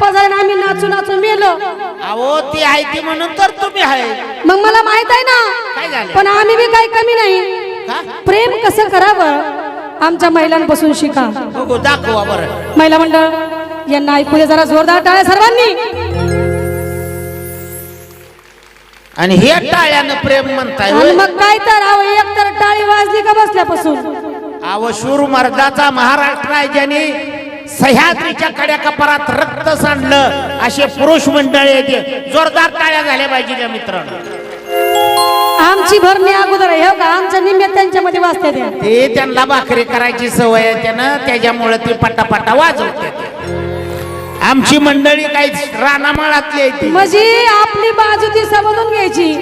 पाजारी आम्ही नाचू नाचू मेलो. अहो ती आहे ती म्हणून तर तुम्ही आहे. मग मला माहीत आहे काय ना झालं? पण आम्ही बी काही कमी नाही. प्रेम कसं करावं? आमच्या महिलांपासून शिका. बघू दाखवा बरं. महिला मंडळ यांना ऐकू दे जरा जोरदार टाळ्या सर्वांनी. आणि हे टाळ्यानं प्रेम म्हणताय आणि होय? मग काय तर अहो एक तर टाळी वाजली का बसल्यापासून? अहो शूर मर्दाचा महाराष्ट्र आहे ज्यांनी सह्याद्रीच्या कड्या कपारात रक्त सांडलं. असे पुरुष मंडळी येते जोरदार टाळ्या झाल्या पाहिजे त्या मित्रांनो. आमची भरणी अगोदर आहे. हो का? आमच्या निम्म्या त्यांच्यामध्ये त्या. ते त्यांना भाकरी करायची सवय आहे त्यानं. त्याच्यामुळे ते पटापटा वाजवते आमची मंडळी काही रानामाळातली आहे ती. म्हणजे आपली बाजू ती समजून घ्यायची.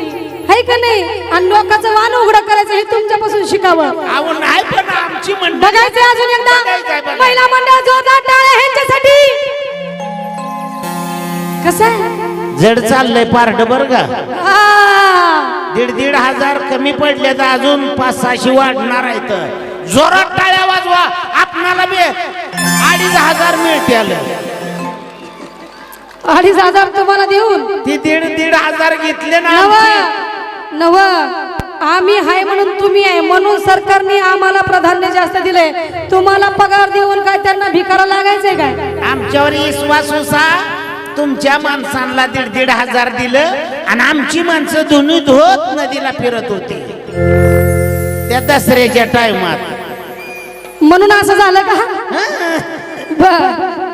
है का नाही? आणि लोकांचं वाण उघडं करायचं हे तुमच्यापासून शिकावं. अहो नाही पण आमची मंडळी बघायचं अजून एकदा. महिला मंडळ जोरदार टाळ्या ह्यांच्यासाठी. कसं आहे? जड चाललंय पारड बर का? आ, दीड दीड हजार कमी पडले तर अजून पाच सहाशे वाढणार आहेत. जोरात टाळ्या वाजवा. आपणाला बी अडीच हजार मिळतील. अडीच हजार तुम्हाला देऊन. ती दीड दीड हजार घेतले ना नव. आमचे. नव आम्ही हाय म्हणून तुम्ही आहे. म्हणून सरकारने आम्हाला प्राधान्य जास्त दिले तुम्हाला पगार देऊन काय त्यांना भिकारा लागायचंय काय? आमच्यावर विश्वास होसा तुमच्या माणसांना दीड दीड हजार दिलं आणि आमची माणसं दोन्ही धोत नदीला फिरत होती. त्या दसऱ्याच्या टायमात. म्हणून असं झालं का? बर.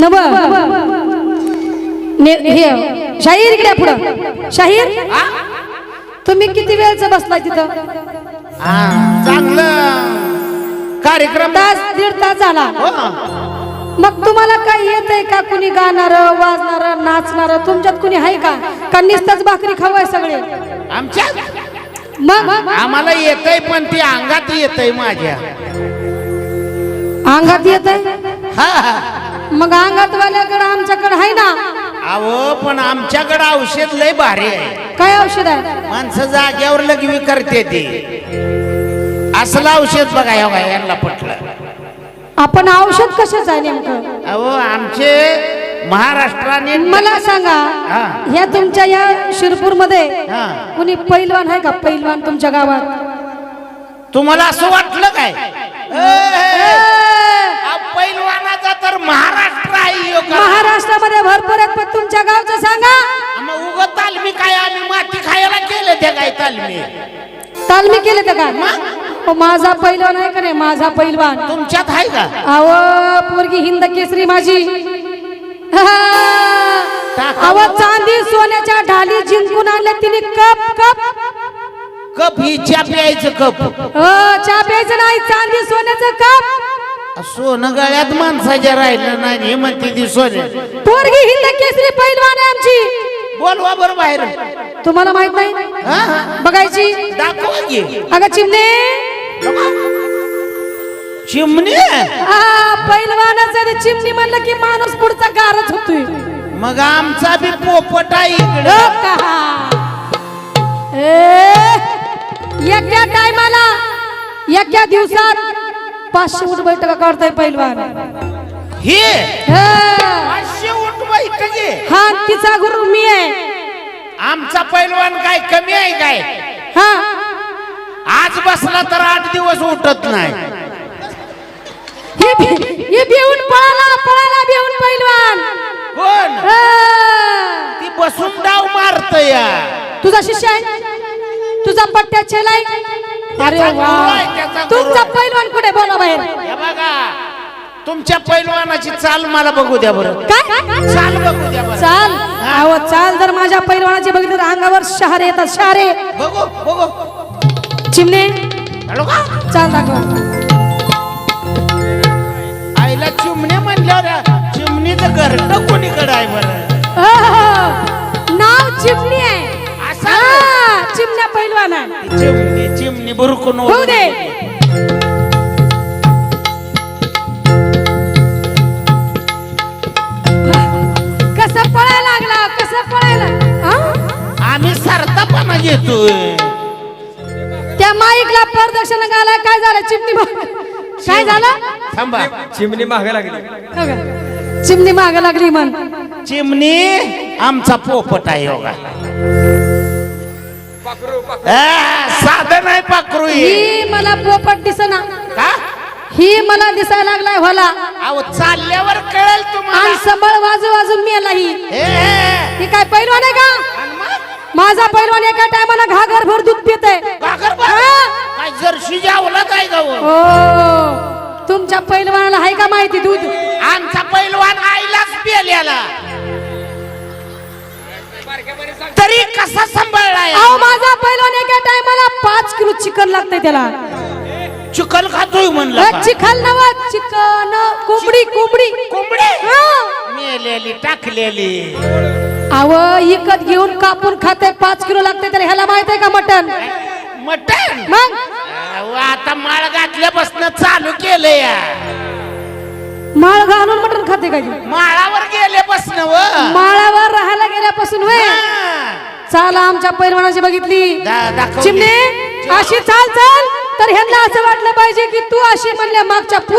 नव. हे शाहीर इकडे पुढं. शाहीर? तुम्ही किती वेळचं बसलाय तिथं? चांगलं. कार्यक्रम. तास दीड तास झाला. हो. मग तुम्हाला काय येत आहे का? कुणी गाणार वाजणार नाचणार? तुमच्यात कुणी आहे का? का नुसतंच भाकरी खावाय सगळे? आमच्या मग? आम्हाला येतय पण ती अंगात येतय माझ्या. अंगात येत आहे. मग अंगात वाल्याकडे आमच्याकडे आहे ना? अहो पण आमच्याकडे औषध लय भारी आहे. काय औषध आहे? माणसं जाग्यावर लगवी करते ते. असलं औषध बघा काय यांना पटलं. आपण औषध कशाच आहे नेमकं? अहो आमचे महाराष्ट्राने मला सांगा हा. ह्या तुमच्या या शिरपूरमध्ये हा. कुणी पैलवान आहे का? पैलवान तुमच्या गावात? तुम्हाला असं वाटलं काय? महाराष्ट्र आहे ह्यो का? महाराष्ट्रामध्ये भरपूर आहेत पण तुमच्या गावचं सांगा. उग तालमी काय आम्ही माती खायला केलं त्या काय तालमी? तालमी केले तर का? हो, माझा पैलवान आहे का नाही? माझा पैलवान. तुमच्यात आहे का? अव पोरगी हिंद केसरी माझी. अव चांदी सोन्याच्या ढाली जिंकून आणल्या तिने कप कप. कप ही च्या प्यायचं कप. अ, चहा प्यायचं नाही चांदी सोन्याचं कप. सोनं गळ्यात माणसाच्या राहिलं नाही हे म्हणते ती सोने. पोरगी हिंद केसरी पैलवान आहे आमची. बोलवा बरं बाहेर. तुम्हाला माहीत नाही? हा, हा. बघायची? दाखवा की. अगं चिमणे. चिमणी? आ, पैलवानाचं आणि चिमणी म्हणलं की माणूस पुढचा गारच होतोय. मग आमचा बी पोपट आहे हो इकडं का? ए, एका टायमाला एका दिवसात पाचशे उठ बैठका काढताय पैलवान? हे! हा. पाचशे उठ बैठकी हा, तिचा गुरु मी आहे. आमचा पैलवान काय कमी आहे काय? हा. आज बसला तर आठ दिवस उठत नाही. हे भिवून पळाला पळाला पैलवान. कोण? हा. ती बसून डाव मारत या तुझा शिष्य आहे? तुझा पट्ट्या छेलाय अरे वा. तुमचा पैलवान कुठे बोला बाहेर. हे बघा तुमच्या पैलवानाची चाल मला बघू द्या बरं. काय? चाल बघू द्या बरं. चाल? अहो चाल जर माझ्या पैलवानाची बघितली तर अंगावर शहारे येतात. शहारे. बघू बघू. चिमणे. हॅलो? का चाल दाखव. आईला चिमणे म्हणल्यावर चिमणीचं घरट कोणीकडे आहे बरं ती चिमणी चिमणी बुरकून होऊ दे. कसं पळायला लागला कसं पळायला? हा? आम्ही सरता मोठेपणा घेतोय. त्या माईकला प्रदक्षिणा घाला काय झालं? चिमणी माग- काय झालं? थांबा. चिमणी महाग लागली. हो का? चिमणी माग लागली म्हण. चिमणी आमचा पोपट आहे योगा साधन आहे पाखरू हे. ही मला पोपट दिसना. का? ही मला दिसायला लागलाय होला. अहो चालल्यावर कळेल तुम्हाला. आणि संबळ वाजू वाजू मेला ही. हे, हे. ही काय पैलवान आहे का? आणि मग? माझा पैलवान एका टायमाला घागर भर दूध पित भाकर बा- काय जर्शी जावला काय गाव हो. तुमच्या पैलवानाला आहे का माहिती दूध? आमचा पैलवान आईलाच पेल्याला. तरी कसा सांभाळलाय अहो माझा पैलवान एका टायमाला पाच किलो चिकन लागतंय त्याला चिकन खातोय म्हणलं? चिकन नव चिकन कोंबडी कोंबडी कोंबडी. मेलेली टाकलेली अव इकत घेऊन कापून खाते पाच किलो लागते तर ह्याला माहीत आहे का मटन मटण मग अहो, आता माळ घातल्यापासून चालू केलंय या. माळ घालून मटण खाते का ती? माळावर गेल्यापासून व माळावर राहायला गेल्यापासून वय हा. चाला आमच्या पैलवानाची बघितली. चिमणे अशी चाल चाल तर ह्यांना असं वाटलं पाहिजे की तू अशी म्हणल्या मागच्या पुरी